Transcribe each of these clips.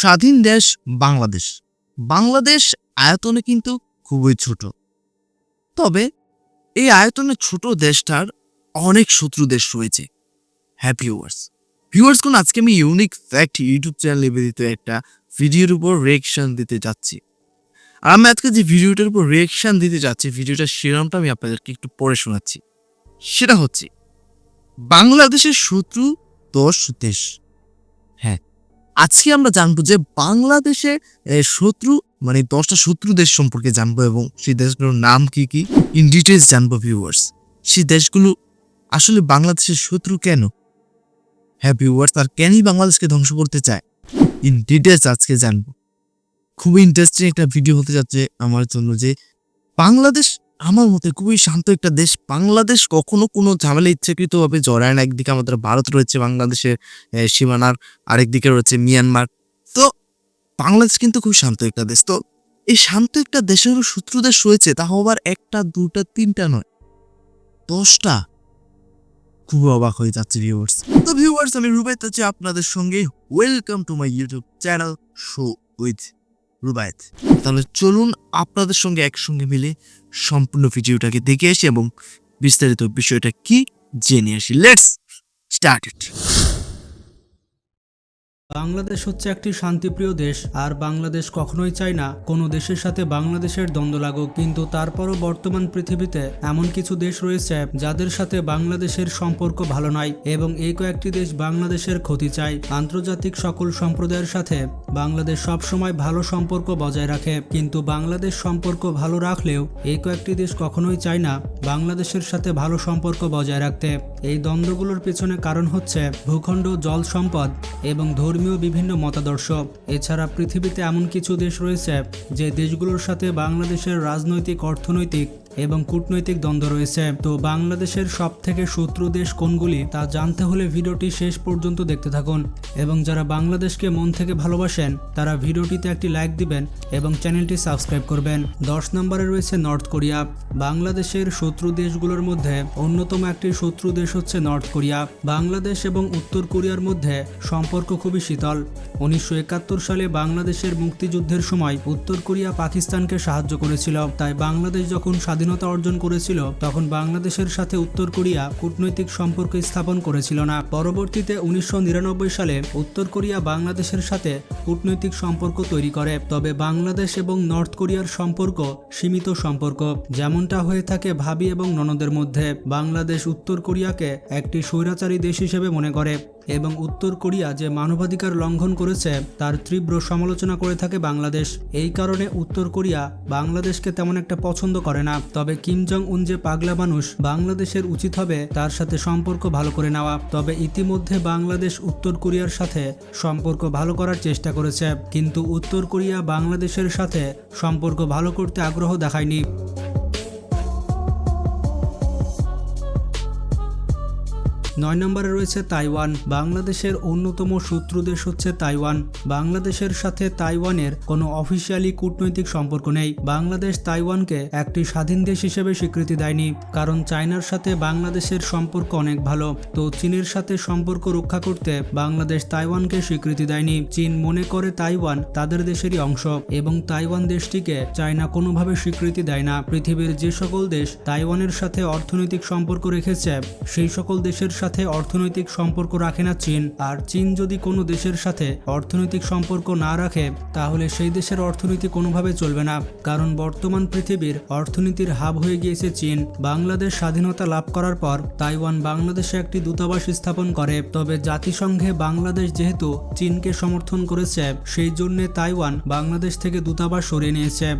স্বাধীন দেশ বাংলাদেশ। বাংলাদেশ আয়তনে কিন্তু খুবই ছোট। তবে এই আয়তনে ছোট দেশটার অনেক শত্রু দেশ রয়েছে। হ্যাপি ভিউয়ার্স ভিউয়ার্স কোন আজকে আমি ইউনিক ফ্যাক্ট ইউটিউব চ্যানেল নিবেদিত একটা ভিডিওর উপর রিয়েকশন দিতে যাচ্ছি। আর আমি আজকে যে ভিডিওটার উপর রিয়েকশন দিতে যাচ্ছি ভিডিওটার শিরোনামটা আমি আপনাদেরকে একটু পড়ে শোনাচ্ছি। সেটা হচ্ছে, বাংলাদেশের শত্রু দশ দেশ। হ্যাঁ আজকে আমরা জানব যে বাংলাদেশে শত্রু মানে দশটা শত্রু দেশ সম্পর্কে জানব এবং সেই দেশগুলোর নাম কি কি? ইন ডিটেলস জানব ভিউয়ার্স সেই দেশগুলো আসলে বাংলাদেশের শত্রু কেন? হ্যাঁ ভিউয়ার্স আর কেনই বাংলাদেশকে ধ্বংস করতে চায়? ইন ডিটেলস আজকে জানব। খুবই ইন্টারেস্টিং একটা ভিডিও হতে যাচ্ছে আমার জন্য যে বাংলাদেশ আমার মতে খুবই শান্ত একটা দেশ। বাংলাদেশ কখনো কোনো ঝামেলা ইচ্ছাকৃতভাবে জড়ায় না। একদিকে আমাদের ভারত রয়েছে বাংলাদেশের সীমানার, আরেকদিকে রয়েছে মিয়ানমার। তো বাংলাদেশ কিন্তু খুব শান্ত একটা দেশ। তো এই শান্ত একটা দেশেরও শত্রু দেশ রয়েছে তাও আবার একটা, দুটা, তিনটা নয়, দশটা। খুব অবাক হয়ে যাচ্ছে ভিউয়ার্স তো ভিউয়ার্স আমি রুবাইত আছি আপনাদের সঙ্গে। Welcome to my YouTube channel show with Rubayet. তাহলে চলুন আপনাদের সঙ্গে একসঙ্গে মিলে সম্পূর্ণ ভিডিওটাকে দেখে আসি এবং বিস্তারিত বিষয়টা কি জেনে আসি। লেটস স্টার্ট ইট বাংলাদেশ হচ্ছে একটি শান্তিপ্রিয় দেশ, আর বাংলাদেশ কখনোই চায় না কোনো দেশের সাথে বাংলাদেশের দ্বন্দ্ব লাগুক। কিন্তু তারপরও বর্তমান পৃথিবীতে এমন কিছু দেশ রয়েছে যাদের সাথে বাংলাদেশের সম্পর্ক ভালো নয়, এবং এই কয়েকটি দেশ বাংলাদেশের ক্ষতি চায়। আন্তর্জাতিক সকল সম্প্রদায়ের সাথে বাংলাদেশ সবসময় ভালো সম্পর্ক বজায় রাখে। কিন্তু বাংলাদেশ সম্পর্ক ভালো রাখলেও এই কয়েকটি দেশ কখনোই চায় না বাংলাদেশের সাথে ভালো সম্পর্ক বজায় রাখতে। এই দ্বন্দ্বগুলোর পেছনে কারণ হচ্ছে ভূখণ্ড, জল সম্পদ এবং ধর্মীয় বিভিন্ন মতাদর্শ। এছাড়া পৃথিবীতে এমন কিছু দেশ রয়েছে যে দেশগুলোর সাথে বাংলাদেশের রাজনৈতিক, অর্থনৈতিক এবং কূটনৈতিক দ্বন্দ্ব রয়েছে। তো বাংলাদেশের সব থেকে শত্রু দেশ কোনগুলি তা জানতে হলে ভিডিওটি শেষ পর্যন্ত দেখতে থাকুন। এবং যারা বাংলাদেশকে মন থেকে ভালোবাসেন, তারা ভিডিওটিতে একটি লাইক দিবেন এবং চ্যানেলটি সাবস্ক্রাইব করবেন। দশ নম্বরে রয়েছে নর্থ কোরিয়া। বাংলাদেশের শত্রু দেশগুলোর মধ্যে অন্যতম একটি শত্রু দেশ হচ্ছে নর্থ কোরিয়া। বাংলাদেশ এবং উত্তর কোরিয়ার মধ্যে সম্পর্ক খুবই শীতল। উনিশশো একাত্তর সালে বাংলাদেশের মুক্তিযুদ্ধের সময় উত্তর কোরিয়া পাকিস্তানকে সাহায্য করেছিল। তাই বাংলাদেশ যখন স্বাধীনতা অর্জন করেছিল, তখন বাংলাদেশের সাথে উত্তর কোরিয়া কূটনৈতিক সম্পর্ক স্থাপন করেছিল না। পরবর্তীতে উনিশশো নিরানব্বই সালে উত্তর কোরিয়া বাংলাদেশের সাথে কূটনৈতিক সম্পর্ক তৈরি করে, তবে বাংলাদেশ এবং নর্থ কোরিয়ার সম্পর্ক সীমিত সম্পর্ক। যেমনটা হয়ে থাকে ভাবি এবং ননদের মধ্যে। বাংলাদেশ উত্তর কোরিয়াকে একটি স্বৈরাচারী দেশ হিসেবে মনে করে। এবং উত্তর কোরিয়া যে মানবাধিকার লঙ্ঘন করেছে, তার তীব্র সমালোচনা করে থাকে বাংলাদেশ। এই কারণে উত্তর কোরিয়া বাংলাদেশকে তেমন একটা পছন্দ করে না। তবে কিম জং উন যে পাগলা মানুষ, বাংলাদেশের উচিত হবে তার সাথে সম্পর্ক ভালো করে নেওয়া। তবে ইতিমধ্যে বাংলাদেশ উত্তর কোরিয়ার সাথে সম্পর্ক ভালো করার চেষ্টা করেছে। কিন্তু উত্তর কোরিয়া বাংলাদেশের সাথে সম্পর্ক ভালো করতে আগ্রহ দেখায়নি। নয় নম্বরে রয়েছে তাইওয়ান। বাংলাদেশের অন্যতম শত্রু দেশ হচ্ছে তাইওয়ান। বাংলাদেশের সাথে তাইওয়ানের কোনো অফিসিয়ালি কূটনৈতিক সম্পর্ক নেই। বাংলাদেশ তাইওয়ানকে একটি স্বাধীন দেশ হিসেবে স্বীকৃতি দেয়নি, কারণ চায়নার সাথে বাংলাদেশের সম্পর্ক অনেক ভালো। তো চীনের সাথে সম্পর্ক রক্ষা করতে বাংলাদেশ তাইওয়ানকে স্বীকৃতি দেয়নি। চীন মনে করে তাইওয়ান তাদের দেশেরই অংশ এবং তাইওয়ান দেশটিকে চায়না কোনোভাবে স্বীকৃতি দেয় না। পৃথিবীর যে সকল দেশ তাইওয়ানের সাথে অর্থনৈতিক সম্পর্ক রেখেছে, সেই সকল দেশের সাথে অর্থনৈতিক সম্পর্ক রাখে না চীন। আর চীন যদি কোনো দেশের সাথে অর্থনৈতিক সম্পর্ক না রাখে, তাহলে সেই দেশের অর্থনীতি কোনোভাবে চলবে না। কারণ বর্তমান পৃথিবীর অর্থনীতির হাব হয়ে গিয়েছে চীন। বাংলাদেশ স্বাধীনতা লাভ করার পর তাইওয়ান বাংলাদেশে একটি দূতাবাস স্থাপন করে। তবে জাতিসংঘে বাংলাদেশ যেহেতু চীনকে সমর্থন করেছে, সেই জন্যে তাইওয়ান বাংলাদেশ থেকে দূতাবাস সরিয়ে নিয়েছে।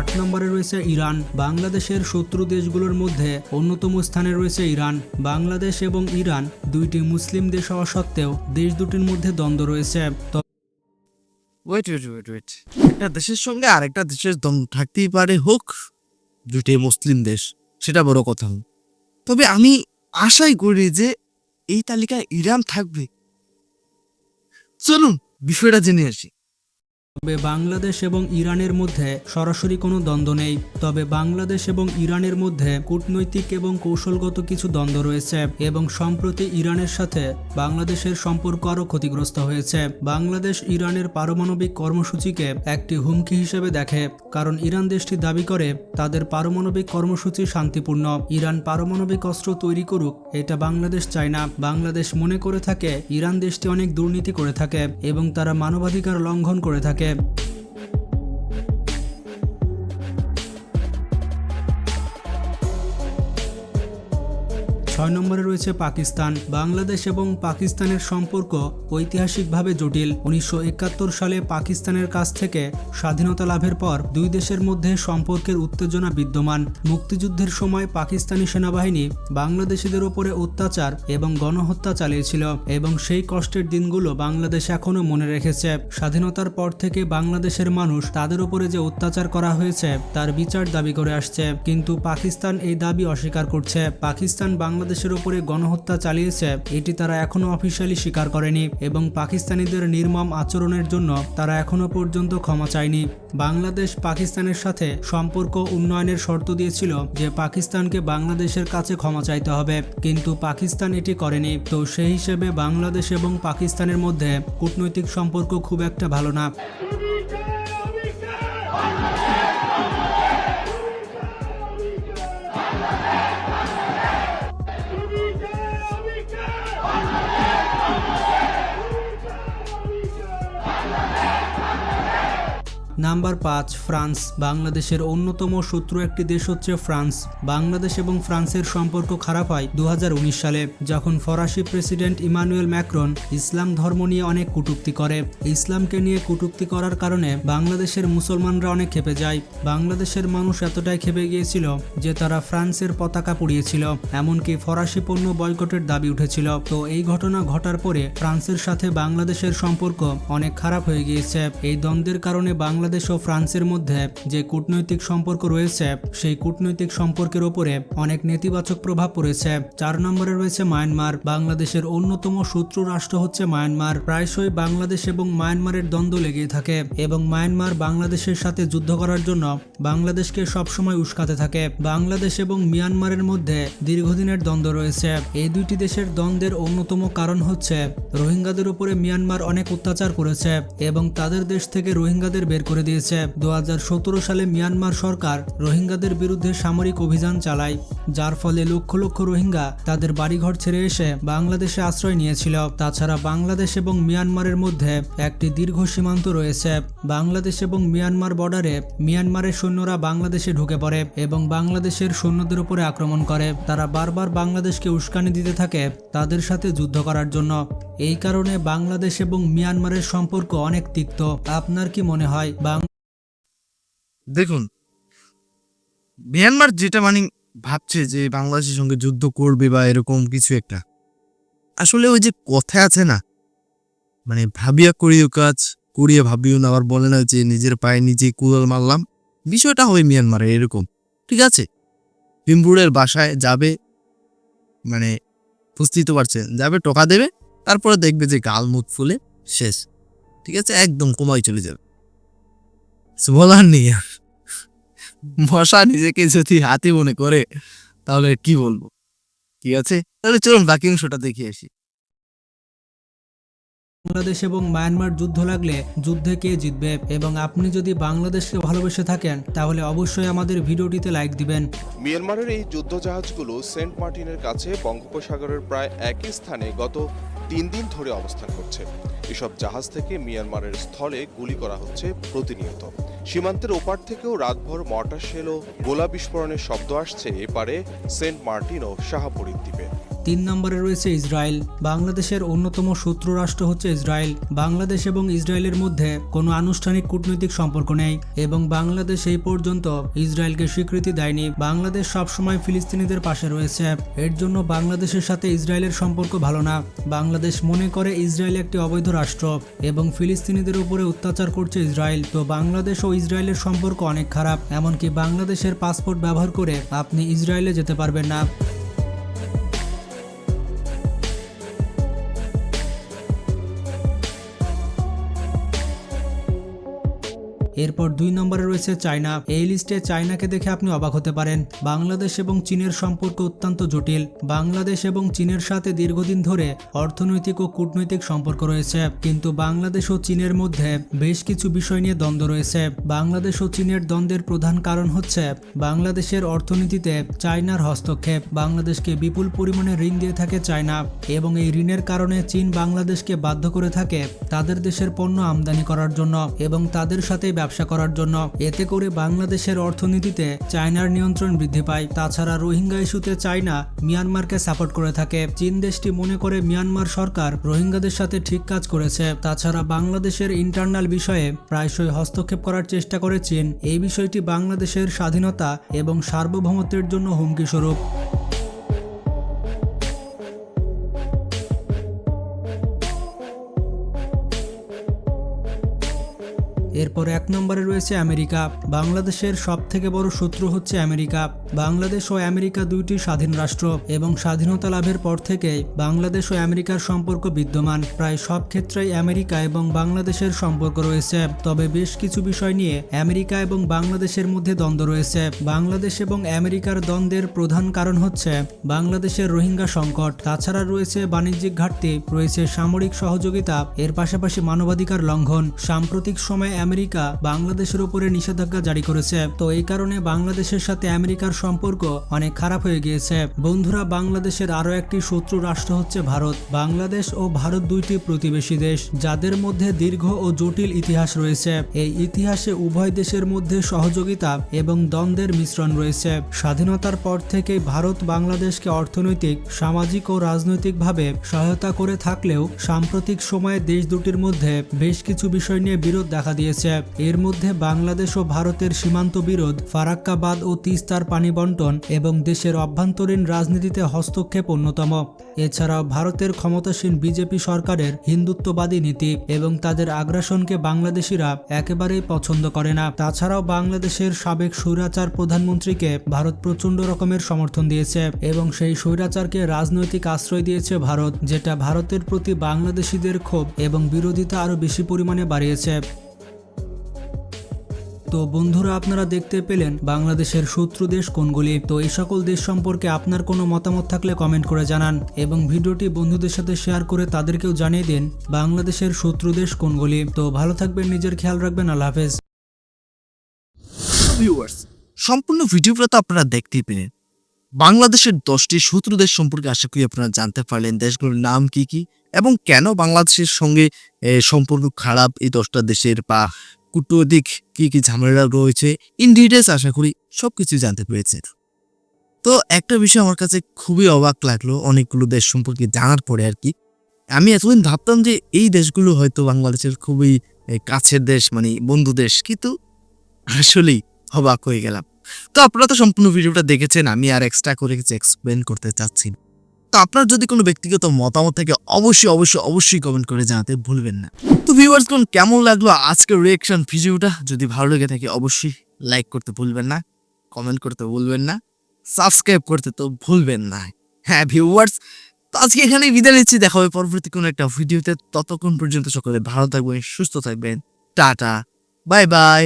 আট নম্বরে রয়েছে ইরান। বাংলাদেশের শত্রু দেশগুলোর মধ্যে অন্যতম স্থানে রয়েছে ইরান। বাংলাদেশ এবং ইরান দুইটি মুসলিম দেশ হওয়া সত্ত্বেও দেশ দুটির মধ্যে দ্বন্দ্ব রয়েছে। ওয়েট ওয়েট ওয়েট ওয়েট একটা দেশের সঙ্গে আরেকটা দেশের দ্বন্দ্ব থাকতেই পারে, হোক দুটি মুসলিম দেশ, সেটা বড় কথা। তবে আমি আশাই করি যে এই তালিকায় ইরান থাকবে। চলুন, বিষয়টা জেনে আসি। তবে বাংলাদেশ এবং ইরানের মধ্যে সরাসরি কোনো দ্বন্দ্ব নেই। তবে বাংলাদেশ এবং ইরানের মধ্যে কূটনৈতিক এবং কৌশলগত কিছু দ্বন্দ্ব রয়েছে এবং সম্প্রতি ইরানের সাথে বাংলাদেশের সম্পর্ক আরও ক্ষতিগ্রস্ত হয়েছে। বাংলাদেশ ইরানের পারমাণবিক কর্মসূচিকে একটি হুমকি হিসেবে দেখে, কারণ ইরান দেশটি দাবি করে, তাদের পারমাণবিক কর্মসূচি শান্তিপূর্ণ। ইরান পারমাণবিক অস্ত্র তৈরি করুক, এটা বাংলাদেশ চায় না। বাংলাদেশ মনে করে থাকে, ইরান দেশটি অনেক দুর্নীতি করে থাকে এবং তারা মানবাধিকার লঙ্ঘন করে থাকে। Okay. ছয় নম্বরে রয়েছে পাকিস্তান। বাংলাদেশ এবং পাকিস্তানের সম্পর্ক ঐতিহাসিকভাবে জটিল। উনিশশো একাত্তর সালে পাকিস্তানের কাছ থেকে স্বাধীনতা লাভের পর দুই দেশের মধ্যে সম্পর্কের উত্তেজনা বিদ্যমান। মুক্তিযুদ্ধের সময় পাকিস্তানি সেনাবাহিনী বাংলাদেশিদের ওপরে অত্যাচার এবং গণহত্যা চালিয়েছিল এবং সেই কষ্টের দিনগুলো বাংলাদেশ এখনও মনে রেখেছে। স্বাধীনতার পর থেকে বাংলাদেশের মানুষ তাদের ওপরে যে অত্যাচার করা হয়েছে, তার বিচার দাবি করে আসছে। কিন্তু পাকিস্তান এই দাবি অস্বীকার করছে। পাকিস্তান বাংলাদেশের উপরে গণহত্যা চালিয়েছে, এটি তারা এখনও অফিসিয়ালি স্বীকার করেনি এবং পাকিস্তানিদের নির্মম আচরণের জন্য তারা এখনও পর্যন্ত ক্ষমা চায়নি। বাংলাদেশ পাকিস্তানের সাথে সম্পর্ক উন্নয়নের শর্ত দিয়েছিল যে পাকিস্তানকে বাংলাদেশের কাছে ক্ষমা চাইতে হবে, কিন্তু পাকিস্তান এটি করেনি। তো সেই হিসেবে বাংলাদেশ এবং পাকিস্তানের মধ্যে কূটনৈতিক সম্পর্ক খুব একটা ভালো না। নাম্বার পাঁচ, ফ্রান্স, বাংলাদেশের অন্যতম শত্রু একটি দেশ হচ্ছে ফ্রান্স। বাংলাদেশ এবং ফ্রান্সের সম্পর্ক খারাপ হয় দুহাজার উনিশ সালে, যখন ফরাসি প্রেসিডেন্ট ইমানুয়েল ম্যাক্রন ইসলাম ধর্ম নিয়ে অনেক কটূক্তি করে। ইসলামকে নিয়ে কটূক্তি করার কারণে বাংলাদেশের মুসলমানরা অনেক খেপে যায়। বাংলাদেশের মানুষ এতটাই খেপে গিয়েছিল যে তারা ফ্রান্সের পতাকা পুড়িয়েছিল, এমনকি ফরাসি পণ্য বয়কটের দাবি উঠেছিল। তো এই ঘটনা ঘটার পরে ফ্রান্সের সাথে বাংলাদেশের সম্পর্ক অনেক খারাপ হয়ে গিয়েছে। এই দ্বন্দ্বের কারণে বাংলাদেশ ও ফ্রান্সের মধ্যে যে কূটনৈতিক সম্পর্ক রয়েছে, সেই কূটনৈতিক সম্পর্কের ওপরে অনেক নেতিবাচক প্রভাব পড়েছে। চার নম্বরে রয়েছে মায়ানমার। বাংলাদেশের অন্যতম শত্রু রাষ্ট্র হচ্ছে মায়ানমার। প্রায়শই বাংলাদেশ এবং মায়ানমারের দ্বন্দ্ব লেগেই থাকে এবং মায়ানমার বাংলাদেশের সাথে যুদ্ধ করার জন্য বাংলাদেশকে সবসময় উস্কাতে থাকে। বাংলাদেশ এবং মিয়ানমারের মধ্যে দীর্ঘদিনের দ্বন্দ্ব রয়েছে। এই দুইটি দেশের দ্বন্দ্বের অন্যতম কারণ হচ্ছে, রোহিঙ্গাদের উপরে মিয়ানমার অনেক অত্যাচার করেছে এবং তাদের দেশ থেকে রোহিঙ্গাদের বের করে দিয়েছে। দু হাজার সতেরো সালে মিয়ানমার সরকার রোহিঙ্গাদের বিরুদ্ধে সামরিক অভিযান চালায়। যার ফলে লক্ষ লক্ষ রোহিঙ্গা তাদের বাড়িঘর ছেড়ে এসে বাংলাদেশে আশ্রয় নিয়েছিল। তাছাড়া বাংলাদেশ এবং মিয়ানমারের মধ্যে একটি দীর্ঘ সীমান্ত রয়েছে। বাংলাদেশ এবং মিয়ানমার বর্ডারে মিয়ানমারের সৈন্যরা বাংলাদেশে ঢুকে পড়ে এবং বাংলাদেশের সৈন্যদের উপরে আক্রমণ করে। তারা বারবার বাংলাদেশকে উস্কানি দিতে থাকে তাদের সাথে যুদ্ধ করার জন্য। এই কারণে বাংলাদেশ এবং মিয়ানমারের সম্পর্ক অনেক তিক্ত। আপনার কি মনে হয়? বাং দেখুন, মিয়ানমার যেটা মানে ভাবছে যে বাংলাদেশের সঙ্গে যুদ্ধ করবে বা এরকম কিছু একটা। আসলে ওই যে কথা আছে না মানে ভাবিয়া করিও কাজ, করিয়া ভাবিও না, আবার বলে না যে নিজের পায়ে নিজে কুড়াল মারলাম। বিষয়টা হবে মিয়ানমারে এরকম, ঠিক আছে? পিম্পুরের বাসায় যাবে মানে বুঝতেই তো পারছেন, যাবে, টোকা দেবে, তারপরে দেখবে যে গাল মুখ ফুলে শেষ, ঠিক আছে? একদম কমাই চলে যাবে। বলার নেই আর মশা নিজেকে যদি হাতি মনে করে তাহলে কি বলব? ঠিক আছে? তাহলে চলুন বাকি অংশটা দেখে আসি। বাংলাদেশ এবং মায়ানমার যুদ্ধ লাগলে যুদ্ধে কে জিতবে এবং আপনি যদি বাংলাদেশকে ভালোবেসে থাকেন তাহলে অবশ্যই আমাদের ভিডিওটিতে লাইক দিবেন। মিয়ানমারের এই যুদ্ধ জাহাজগুলো সেন্ট মার্টিনের কাছে বঙ্গোপসাগরের প্রায় একই স্থানে গত তিন দিন ধরে অবস্থান করছে। এসব জাহাজ থেকে মিয়ানমারের স্থলে গুলি করা হচ্ছে প্রতিনিয়ত। সীমান্তের ওপার থেকেও রাতভর মর্টার শেল ও গোলা বিস্ফোরণের শব্দ আসছে এপারে সেন্ট মার্টিন ও শাহাপুরীর দ্বীপে। তিন নম্বরে রয়েছে ইসরায়েল। বাংলাদেশের অন্যতম শত্রু রাষ্ট্র হচ্ছে ইসরায়েল। বাংলাদেশ এবং ইসরায়েলের মধ্যে কোনো আনুষ্ঠানিক কূটনৈতিক সম্পর্ক নেই এবং বাংলাদেশ এই পর্যন্ত ইসরায়েলকে স্বীকৃতি দেয়নি। বাংলাদেশ সবসময় ফিলিস্তিনিদের পাশে রয়েছে। এর জন্য বাংলাদেশের সাথে ইসরায়েলের সম্পর্ক ভালো না। বাংলাদেশ মনে করে ইসরায়েল একটি অবৈধ রাষ্ট্র এবং ফিলিস্তিনিদের উপরে অত্যাচার করছে ইসরায়েল। তো বাংলাদেশ ও ইসরায়েলের সম্পর্ক অনেক খারাপ। এমনকি বাংলাদেশের পাসপোর্ট ব্যবহার করে আপনি ইসরায়েলে যেতে পারবেন না। এরপর দুই নম্বরে রয়েছে চায়না। এই লিস্টে চায়নাকে দেখে আপনি অবাক হতে পারেন। বাংলাদেশ এবং চীনের সম্পর্ক অত্যন্ত জটিল। বাংলাদেশ এবং চীনের সাথে দীর্ঘদিন ধরে অর্থনৈতিক ও কূটনৈতিক সম্পর্ক রয়েছে। কিন্তু বাংলাদেশ ও চীনের মধ্যে বেশ কিছু বিষয় নিয়ে দ্বন্দ্ব রয়েছে। বাংলাদেশ ও চীনের দ্বন্দ্বের প্রধান কারণ হচ্ছে বাংলাদেশের অর্থনীতিতে চায়নার হস্তক্ষেপ। বাংলাদেশকে বিপুল পরিমাণে ঋণ দিয়ে থাকে চায়না এবং এই ঋণের কারণে চীন বাংলাদেশকে বাধ্য করে থাকে তাদের দেশের পণ্য আমদানি করার জন্য এবং তাদের সাথে ব্যবসা করার জন্য। এতে করে বাংলাদেশের অর্থনীতিতে চায়নার নিয়ন্ত্রণ বৃদ্ধি পায়। তাছাড়া রোহিঙ্গা ইস্যুতে চায়না মিয়ানমারকে সাপোর্ট করে থাকে। চীন দেশটি মনে করে মিয়ানমার সরকার রোহিঙ্গাদের সাথে ঠিক কাজ করেছে। তাছাড়া বাংলাদেশের ইন্টারনাল বিষয়ে প্রায়শই হস্তক্ষেপ করার চেষ্টা করে চীন। এই বিষয়টি বাংলাদেশের স্বাধীনতা এবং সার্বভৌমত্বের জন্য হুমকি স্বরূপ। এরপর এক নম্বরে রয়েছে আমেরিকা। বাংলাদেশের সব থেকে বড় শত্রু হচ্ছে আমেরিকা। বাংলাদেশ ও আমেরিকা দুইটি স্বাধীন রাষ্ট্র এবং স্বাধীনতা লাভের পর থেকেই বাংলাদেশ ও আমেরিকার সম্পর্ক বিদ্যমান। প্রায় সব ক্ষেত্রেই আমেরিকা এবং বাংলাদেশের সম্পর্ক রয়েছে। তবে বেশ কিছু বিষয় নিয়ে আমেরিকা এবং বাংলাদেশের মধ্যে দ্বন্দ্ব রয়েছে। বাংলাদেশ এবং আমেরিকার দ্বন্দ্বের প্রধান কারণ হচ্ছে বাংলাদেশের রোহিঙ্গা সংকট। তাছাড়া রয়েছে বাণিজ্যিক ঘাটতি, রয়েছে সামরিক সহযোগিতা, এর পাশাপাশি মানবাধিকার লঙ্ঘন। সাম্প্রতিক সময়ে আমেরিকা বাংলাদেশের উপরে নিষেধাজ্ঞা জারি করেছে। তো এই কারণে বাংলাদেশের সাথে আমেরিকার সম্পর্ক অনেক খারাপ হয়ে গিয়েছে। বন্ধুরা, বাংলাদেশের আরও একটি শত্রু রাষ্ট্র হচ্ছে ভারত। বাংলাদেশ ও ভারত দুইটি প্রতিবেশী দেশ, যাদের মধ্যে দীর্ঘ ও জটিল ইতিহাস রয়েছে। এই ইতিহাসে উভয় দেশের মধ্যে সহযোগিতা এবং দ্বন্দ্বের মিশ্রণ রয়েছে। স্বাধীনতার পর থেকেই ভারত বাংলাদেশকে অর্থনৈতিক, সামাজিক ও রাজনৈতিকভাবে সহায়তা করে থাকলেও সাম্প্রতিক সময়ে দেশ দুটির মধ্যে বেশ কিছু বিষয় নিয়ে বিরোধ দেখা দিয়েছে। এর মধ্যে বাংলাদেশ ও ভারতের সীমান্ত বিরোধ, ফারাক্কাবাদ ও তিস্তার পানি বন্টন এবং দেশের অভ্যন্তরীণ রাজনীতিতে হস্তক্ষেপ অন্যতম। এছাড়াও ভারতের ক্ষমতাসীন বিজেপি সরকারের হিন্দুত্ববাদী নীতি এবং তাদের আগ্রাসনকে বাংলাদেশিরা একেবারেই পছন্দ করে না। তাছাড়াও বাংলাদেশের সাবেক স্বৈরাচার প্রধানমন্ত্রীকে ভারত প্রচণ্ড রকমের সমর্থন দিয়েছে এবং সেই স্বৈরাচারকে রাজনৈতিক আশ্রয় দিয়েছে ভারত, যেটা ভারতের প্রতি বাংলাদেশিদের ক্ষোভ এবং বিরোধিতা আরও বেশি পরিমাণে বাড়িয়েছে। তো বন্ধুরা আপনারা দেখতে পেলেন বাংলাদেশের শত্রু দেশ কোনগুলি। তো এই সকল দেশ সম্পর্কে আপনার কোনো মতামত থাকলে কমেন্ট করে জানান এবং ভিডিওটি বন্ধুদের সাথে শেয়ার করে তাদেরকেও জানিয়ে দিন বাংলাদেশের শত্রু দেশ কোনগুলি। তো ভালো থাকবেন নিজের খেয়াল রাখবেন আল্লাহ হাফেজ। ভিউয়ার্স সম্পূর্ণ ভিডিওটা তো আপনারা দেখতেই পেলেন। বাংলাদেশের দশটি শত্রু দেশ সম্পর্কে আশা করি আপনারা জানতে পারলেন দেশগুলোর নাম কি কি এবং কেন বাংলাদেশের সঙ্গে এ, সম্পর্ক খারাপ এই দশটা দেশের বা কূটনৈতিক কি কি ঝামেলা রয়েছে ইন ডিটেলস আশা করি সবকিছু জানতে পেরেছেন। তো একটা বিষয় আমার কাছে খুবই অবাক লাগল, অনেকগুলো দেশ সম্পর্কে জানার পরে আর কি। আমি এতদিন ভাবতাম যে এই দেশগুলো হয়তো বাংলাদেশের খুবই কাছের দেশ মানে বন্ধু দেশ, কিন্তু আসলেই অবাক হয়ে গেলাম। তো আপনারা তো সম্পূর্ণ ভিডিওটা দেখেছেন, আমি আর এক্সট্রা করে কিছু এক্সপ্লেন করতে চাচ্ছি না। তো আপনার যদি কোনো ব্যক্তিগত মতামত থাকে, অবশ্যই অবশ্যই অবশ্যই কমেন্ট করে জানাতে ভুলবেন না। তো ভিউয়ার্স কোন কেমন লাগল আজকের রিয়েকশন ভিডিওটা যদি ভালো লেগে থাকে, অবশ্যই লাইক করতে ভুলবেন না কমেন্ট করতে ভুলবেন না সাবস্ক্রাইব করতে তো ভুলবেন না। হ্যাঁ ভিউয়ার্স তো আজকে এখানে বিদায় নিচ্ছি। দেখা হবে পরবর্তী কোনো একটা ভিডিওতে ততক্ষণ পর্যন্ত সকলে ভালো থাকবেন, সুস্থ থাকবেন। Tata bye bye